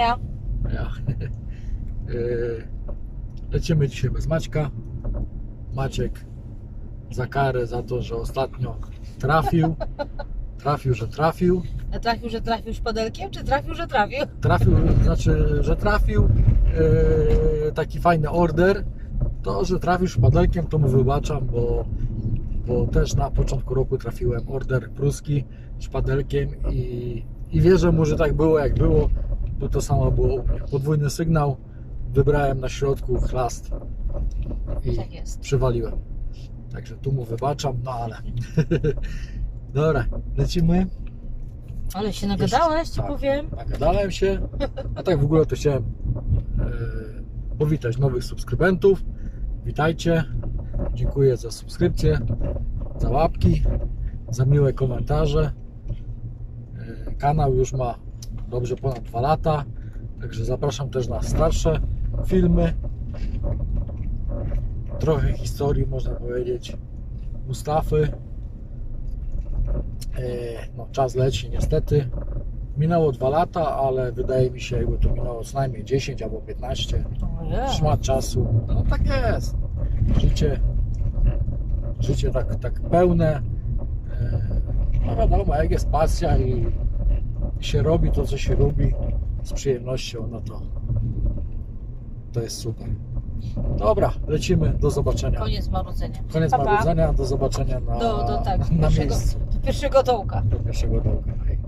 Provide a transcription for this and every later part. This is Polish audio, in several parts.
ja? Ja. Yy, Lecimy dzisiaj bez Maćka. Maciek za karę za to, że ostatnio trafił. Trafił, że trafił. A trafił, że trafił szpadelkiem, czy trafił, że trafił? Trafił, znaczy, że trafił. Yy, taki fajny order. To, że trafił szpadelkiem, to mu wybaczam, bo, bo też na początku roku trafiłem order pruski szpadelkiem i, i wierzę mu, że tak było jak było, bo to samo było u mnie. Podwójny sygnał, wybrałem na środku chlast i Tak jest. przywaliłem. Także tu mu wybaczam, no ale. Dobra, lecimy. Ale się nagadałeś, ci Tak. powiem. Nagadałem się. A tak w ogóle to chciałem e, powitać nowych subskrybentów. Witajcie. Dziękuję za subskrypcję, za łapki, za miłe komentarze. E, kanał już ma dobrze ponad 2 lata, także zapraszam też na starsze filmy. Trochę historii, można powiedzieć, Mustafy. E, No, czas leci niestety. Minęło 2 lata, ale wydaje mi się, jakby to minęło co najmniej 10 albo 15. Ojej. Szmat czasu. No tak jest. Życie, życie tak, tak pełne. E, No wiadomo, jak jest pasja i się robi to, co się robi z przyjemnością, no to to jest super. Dobra, lecimy. Do zobaczenia. Koniec marudzenia. Koniec Pa, pa. marudzenia, do zobaczenia na, Do- do tak, na pierwszego- miejscu. Do pierwszego dołka. Do pierwszego dołka. Hej.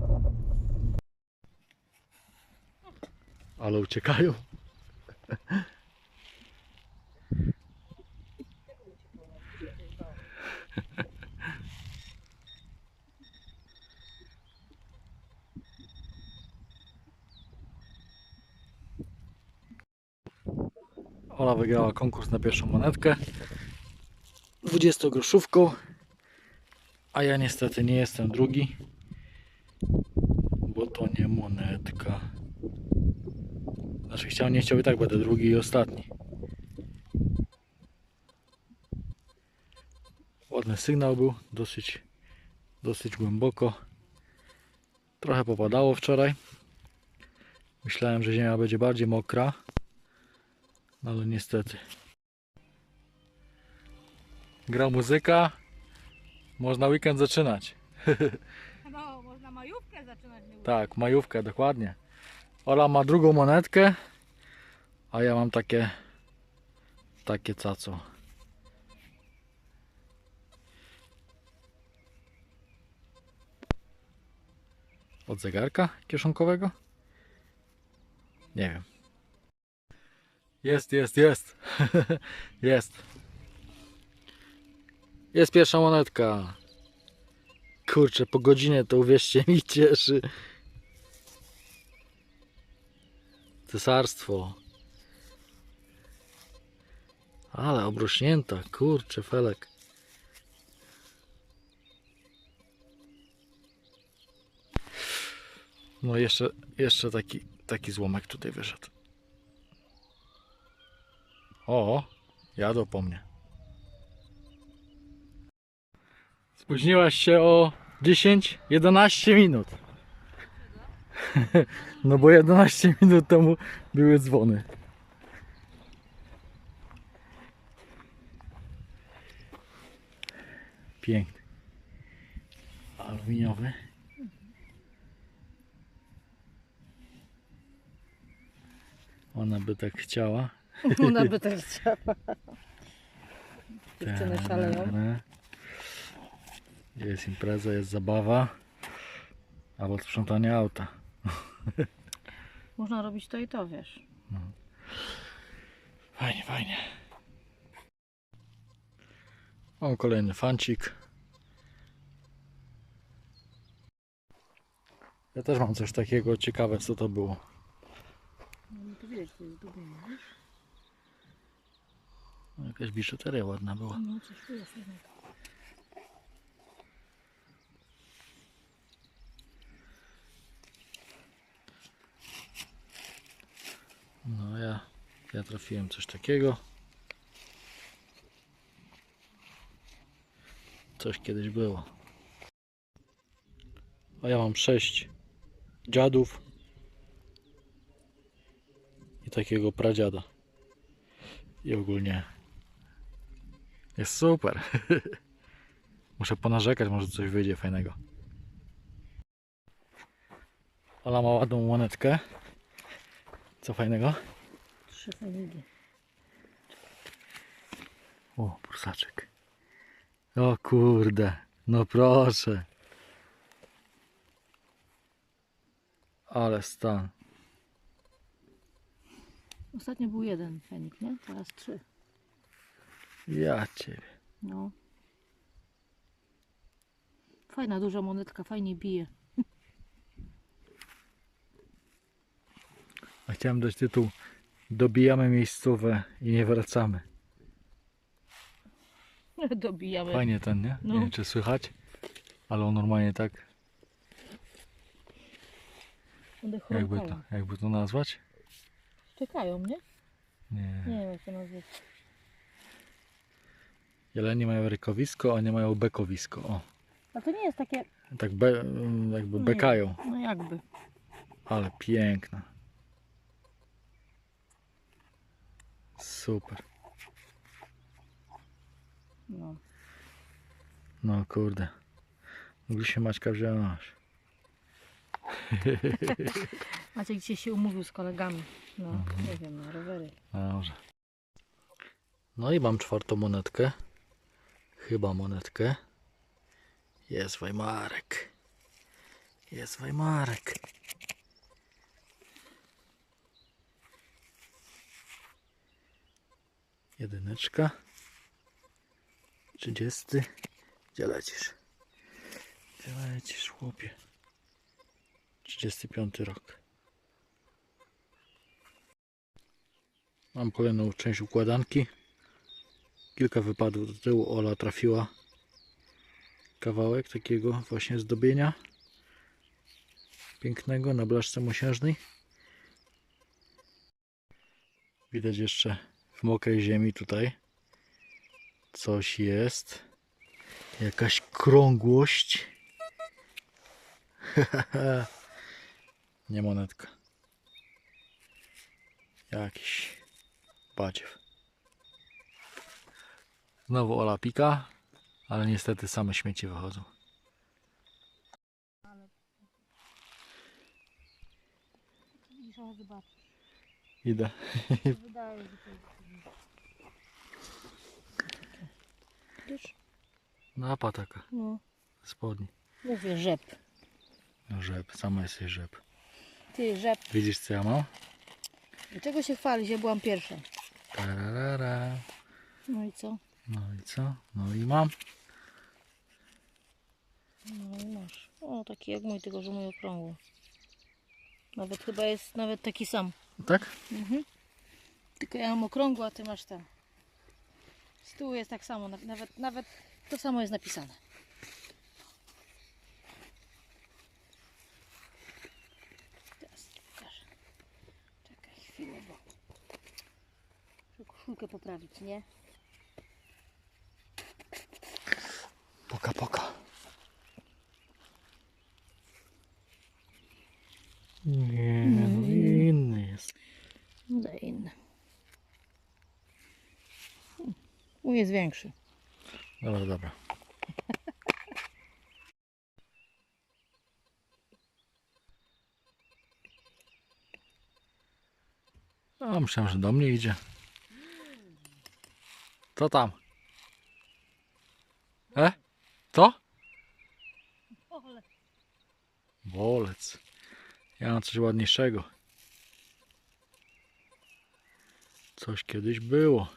Ale uciekają. Ola wygrała konkurs na pierwszą monetkę 20 groszówką a ja niestety nie jestem drugi, bo to nie monetka. Znaczy chciał, nie chciał i tak będę drugi i ostatni. Ładny sygnał był, dosyć, dosyć głęboko. Trochę popadało wczoraj. Myślałem, że ziemia będzie bardziej mokra, ale niestety. Gra muzyka, można weekend zaczynać. No, można majówkę zaczynać. Nie Tak, majówkę, dokładnie. Ola ma drugą monetkę, a ja mam takie takie caco. Od zegarka kieszonkowego? Nie wiem. Jest, jest, jest. jest. Jest pierwsza monetka. Kurczę, po godzinie to uwierzcie mi cieszy. Cesarstwo. Ale obrośnięta, kurczę, felek. No jeszcze, jeszcze taki, taki złomek tutaj wyszedł. O, jadą po mnie. Spóźniłaś się o 10-11 minut. No bo 11 minut temu były dzwony. Piękny. Aluminiowy. Ona by tak chciała. Ona by tak chciała. Dziewczyny szaleją. Jest impreza, jest zabawa. Albo sprzątanie auta. Można robić to i to, wiesz. Fajnie, fajnie. O, kolejny fancik. Ja też mam coś takiego ciekawe, co to było. No to widać, to jest dubienie, wiesz? No, Jakaś biżuteria ładna była. No coś tu jest jednego. No ja, ja trafiłem coś takiego. Coś kiedyś było. A ja mam sześć dziadów takiego pradziada. I ogólnie jest super. Muszę ponarzekać, może coś wyjdzie fajnego. Ola ma ładną monetkę. Co fajnego? Trzy fenigi. O, prusaczek. O kurde, no proszę. Ale stan. Ostatnio był jeden fenik, nie? Teraz trzy. Ja ciebie. No. Fajna, duża monetka, fajnie bije. A chciałem dać tytuł Dobijamy miejscowe i nie wracamy. Dobijamy. Fajnie ten, nie? No. Nie wiem czy słychać, ale on normalnie tak, jakby to, jakby to nazwać? Czekają, nie? Nie. Nie wiem jak to nazwać. Jelenie mają rykowisko, a nie mają bekowisko. O, A to nie jest takie... tak be, jakby Nie. bekają. No jakby. Ale piękna. Super. No. No kurde. Mogliśmy Maćka wziąć. Maciek dzisiaj się umówił z kolegami. No, Mhm. nie wiem, na rowery. Dobrze. No i mam czwartą monetkę. Chyba monetkę. Jest Weimarek. Jest Weimarek. Jedyneczka. Trzydziesty. Gdzie lecisz? Gdzie lecisz, chłopie? 35 rok. Mam kolejną część układanki. Kilka wypadów do tyłu. Ola trafiła kawałek takiego właśnie zdobienia pięknego na blaszce mosiężnej. Widać jeszcze w mokrej ziemi tutaj coś jest. Jakaś krągłość. Nie monetka. Jakiś badziew. Znowu Ola pika, ale niestety same śmieci wychodzą. Idę. Wydaje. Widzisz? Napa taka, No. spodni. Mówię, rzep. Rzep, sama jesteś rzep. Ty, rzep. Widzisz co ja mam? Dlaczego się chwalić? Ja byłam pierwsza. Tararara. No i co? No i co? No i mam. No i masz. O, taki jak mój, tylko że mój okrągły. Nawet chyba jest nawet taki sam. Tak? Mhm. Tylko ja mam okrągły, a ty masz ten. Z tyłu jest tak samo, na- nawet, nawet to samo jest napisane. Teraz pokażę. Czekaj chwilę, bo koszulkę poprawić, nie? Poka, poka. Nie, no inny jest. Daj inny. Mój jest większy. Dobra, dobra. A, myślałem, że do mnie idzie. Co tam? E? Co? Bolec. Ja mam coś ładniejszego. Coś kiedyś było.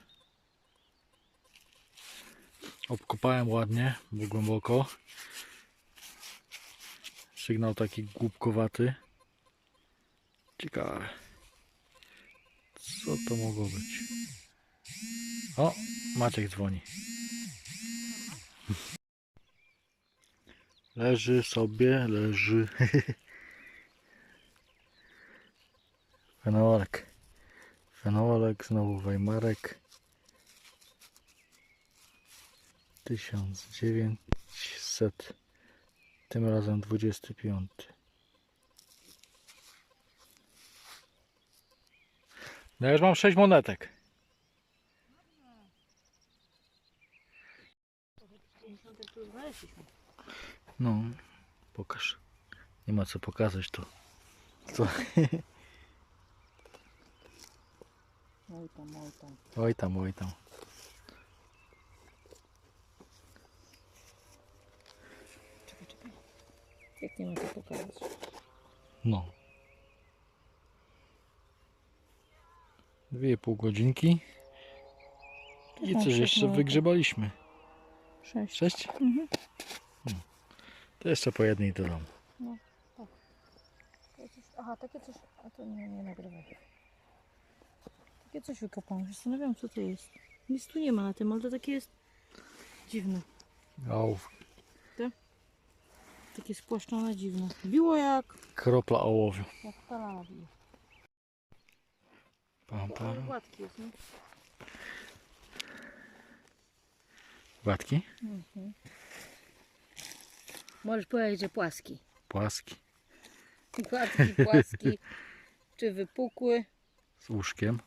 Obkopałem ładnie, bo głęboko. Sygnał taki głupkowaty. Ciekawe. Co to mogło być? O, Maciek dzwoni. Leży sobie, leży. Fenolek. Fenolek, znowu Weimarek. 1900. Tym razem 25. No już mam 6 monetek. No, pokaż. Nie ma co pokazać to. Co? Oj tam, oj tam. Oj tam, oj tam. Czekaj, czekaj. Jak nie ma co pokazać? No. Dwie pół godzinki. I coś jeszcze wygrzebaliśmy. Sześć. Sześć? Mhm. To jeszcze po jednej do domu. Takie coś, aha, takie coś. A to nie, nie nagrywaj. Takie coś wykopałam. Zastanawiam co to jest. Nic tu nie ma na tym, ale to takie jest dziwne. Ołów. Takie spłaszczone, dziwne. Biło jak, Kropla ołowiu. jak talala bije. Pam, pam. gładki jest, nie? Gładki? Mhm. Możesz powiedzieć, że płaski. Płaski. Gładki, płaski. Czy wypukły. Z łóżkiem.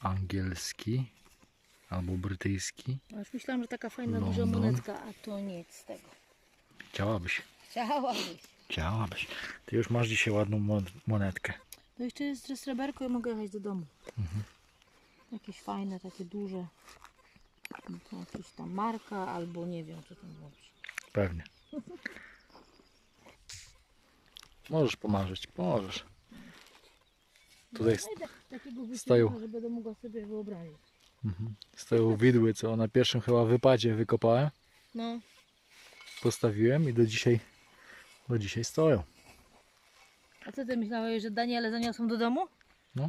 Angielski. Albo brytyjski. A już myślałam, że taka fajna, duża London. monetka, a to nic z tego. Chciałabyś. Chciałabyś. Chciałabyś. Ty już masz dzisiaj ładną mon- monetkę. To jeszcze jest sreberko i mogę jechać do domu. Jakieś fajne, takie duże. To Jakieś tam marka albo nie wiem co tam robić. Pewnie. Możesz pomarzyć, możesz. Tutaj s- Znajdę takiego stoją. że będę mogła sobie wyobrazić. mhm. stoją widły, co na pierwszym chyba wypadzie wykopałem. No, Postawiłem i do dzisiaj, do dzisiaj stoją. a co ty myślałeś, że Daniele zaniosą do domu? No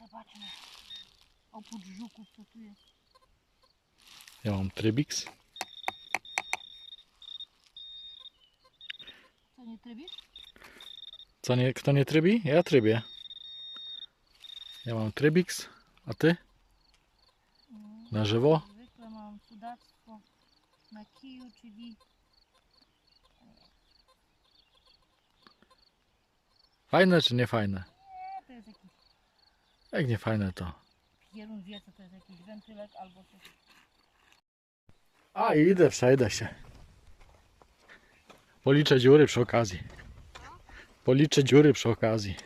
zobaczmy. Oprócz żuków co tu jest. Ja mam Trybix. Co nie trybisz? Co nie, kto nie trybi? Ja trybię. Ja mam Trybix, a ty? Na żywo? Zwykle mam cudactwo na kiju, czyli Fajne czy nie fajne? nie, to jest jakiś Jak nie fajne to. pierun wie co to jest jakiś wentylek albo coś. A idę, przejdę się. Policzę dziury przy okazji. Policzę dziury przy okazji.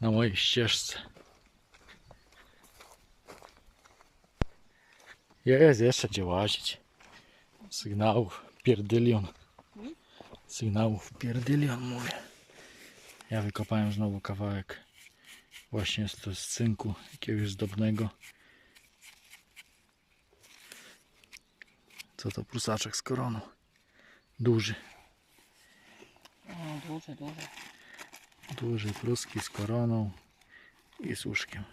Na mojej ścieżce. Jest jeszcze gdzie łazić. Sygnałów pierdylion. Sygnałów pierdylion mówię. Ja wykopałem znowu kawałek właśnie z, to z cynku jakiegoś zdobnego. Co to prusaczek z koroną? Duży. O, duże, duże. Duży pruski z koroną i z łóżkiem.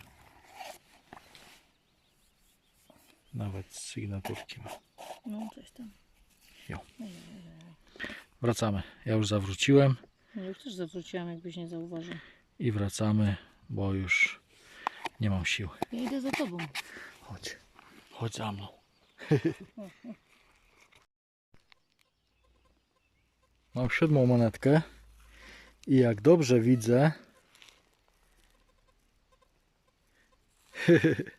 Nawet sygnaturki ma. No coś tam. Wracamy. Ja już zawróciłem No już też zawróciłam, jakbyś nie zauważył. i wracamy, bo już nie mam sił. Ja idę za tobą. Chodź. Chodź za mną. Mam siódmą monetkę i jak dobrze widzę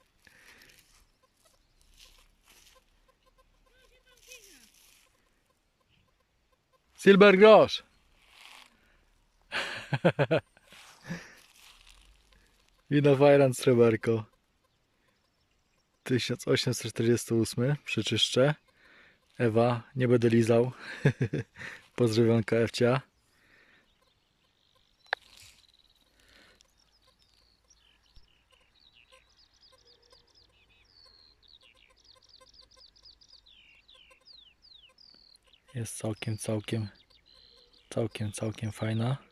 Silver grosz. Wino Fajran sreberko. 1848 przeczyszczę. Ewa, nie będę lizał. Pozdrowionka Ewcia. Jest całkiem, całkiem, całkiem, całkiem fajna.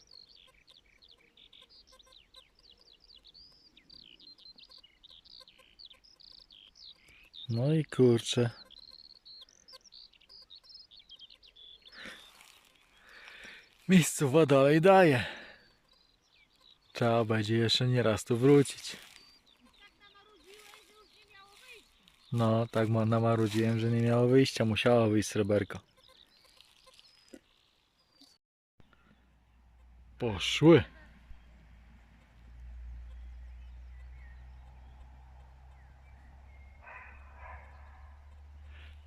No i kurczę. Miejscowa dalej daje. Trzeba będzie jeszcze nie raz tu wrócić. No, tak ma, namarudziłem, że nie miało wyjścia, musiała wyjść sreberka. Poszły.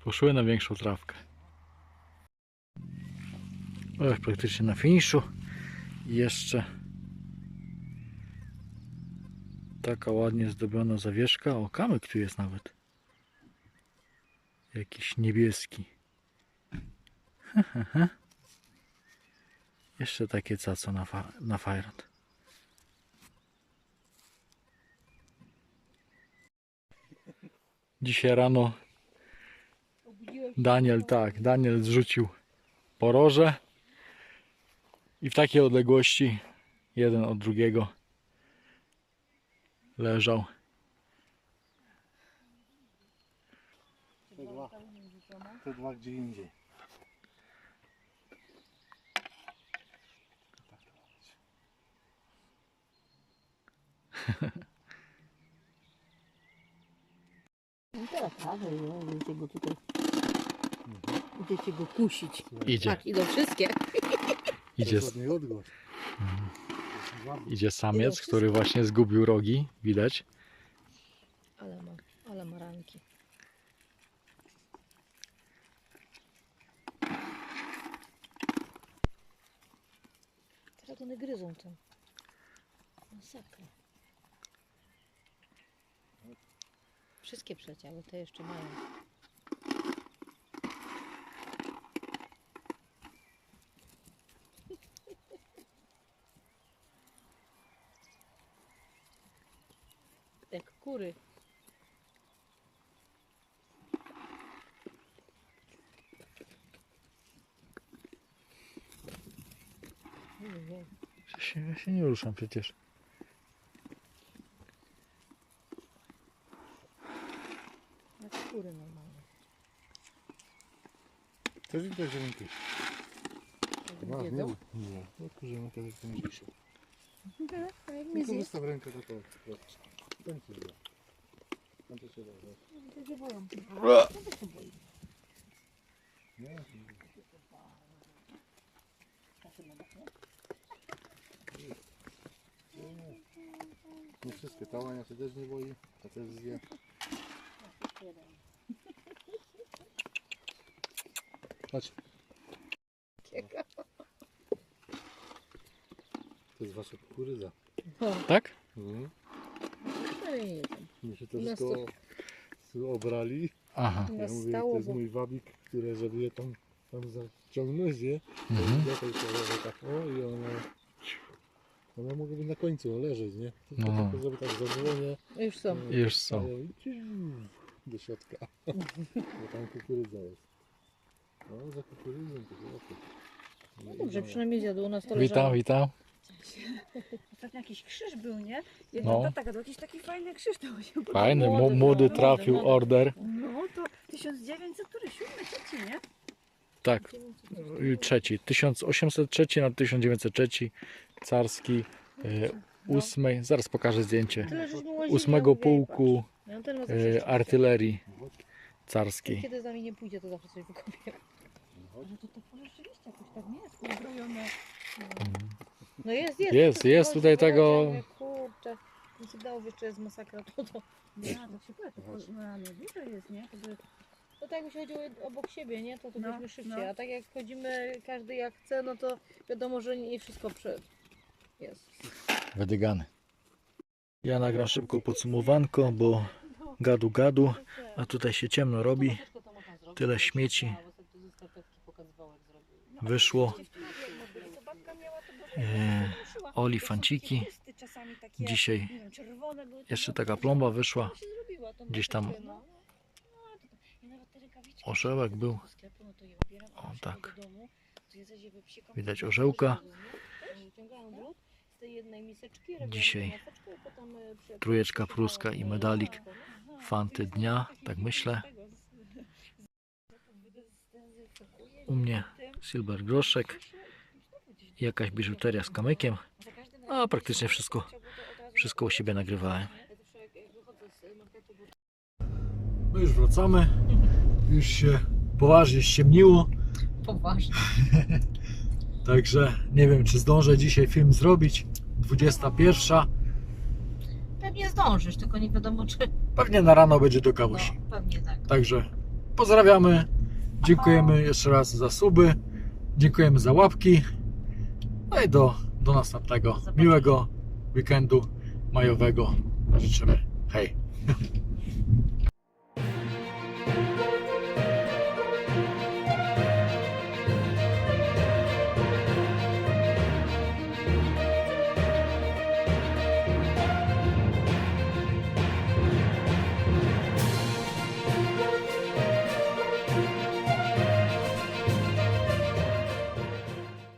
Poszły na większą trawkę. Ech, praktycznie na finiszu. Jeszcze taka ładnie zdobiona zawieszka. O, kamyk tu jest nawet. Jakiś niebieski. Jeszcze takie caco na, fa- na fajrant. Dzisiaj rano. Daniel, tak, Daniel zrzucił poroże i w takiej odległości jeden od drugiego leżał. Te dwa, te dwa gdzie indziej. Tak. No teraz prawie, tutaj. Będziecie go kusić. Idzie, Tak, idą wszystkie. idzie, odgłos. Ładnie. idzie samiec, który właśnie zgubił rogi, widać. Ale ma, ale ma ranki. Teraz one gryzą to. Masakra. Wszystkie przecięły, te jeszcze mają. Jak kury. Ja się, ja się nie ruszam przecież. Jak kury normalne. Też ręki. Jak Masz, nie? Nie. No no tak jak to nie się. Tak, jak Tylko mnie zje. wystaw rękę do tego. Się się boją. Nie? Nie wszystkie. Ta łania się też nie boi. Ta też zje. Chodź. To jest wasza kukurydza. Tak? Mhm. No i nie jedzą. My się to wszystko obrali. Aha. Ja mówię, to jest mój wabik, który żeby je tam, tam zaciągnąć, nie? Mhm. Ja tak, o i ona... One mogą być na końcu leżeć, nie? Tylko No. tylko żeby tak zadłonie... już są. Już są. i Do środka. Bo tam kukurydza jest. O, za kukurydzą to chłopie. No dobrze, przynajmniej zjadł. U nas to Witam, witam. Ostatnio jakiś krzyż był, nie? No. No. Tata gadał, jakiś taki fajny krzyż to się. Fajny, Młody, młody trafił młody. order. No to 1900, który? Siódmy, trzeci, nie? Tak, trzeci. 1803 na 1903. Carski. e, Ósmej, zaraz pokażę zdjęcie. Łazili, Ósmego pułku. No, e, artylerii carskiej. Kiedy z nami nie pójdzie, to zawsze coś wykopie. Ale to to rzeczywiście jakoś tak nie jest uzbrojone. No jest, jest. Jest, jest tutaj tego- ja Kurczę, no co dało jeszcze jest masakra, to to. Nie, to się powie, to po- no, no jest, nie? To by... No tak jakbyśmy chodziły obok siebie, nie? To to No, byśmy szybciej. no. A tak jak chodzimy każdy jak chce, no to wiadomo, że nie wszystko przy... jest. Wydygany. Ja nagram szybko podsumowanko, bo gadu gadu, a tutaj się ciemno robi. Tyle śmieci wyszło. E, olifanciki. Dzisiaj jeszcze taka plomba wyszła. Gdzieś tam orzełek był. O, tak. Widać orzełka. Dzisiaj trójeczka pruska i medalik fanty dnia, tak myślę. U mnie silver groszek, jakaś biżuteria z kamykiem, a praktycznie wszystko, wszystko u siebie nagrywałem. My już wracamy. Już się poważnie ściemniło. Poważnie. Także nie wiem, czy zdążę dzisiaj film zrobić. 21. Pewnie zdążysz, tylko nie wiadomo czy. Pewnie na rano będzie do No, kawusi. pewnie tak. Także pozdrawiamy. Dziękujemy jeszcze raz za suby. Dziękujemy za łapki. No i do, do następnego miłego weekendu majowego życzymy. Hej.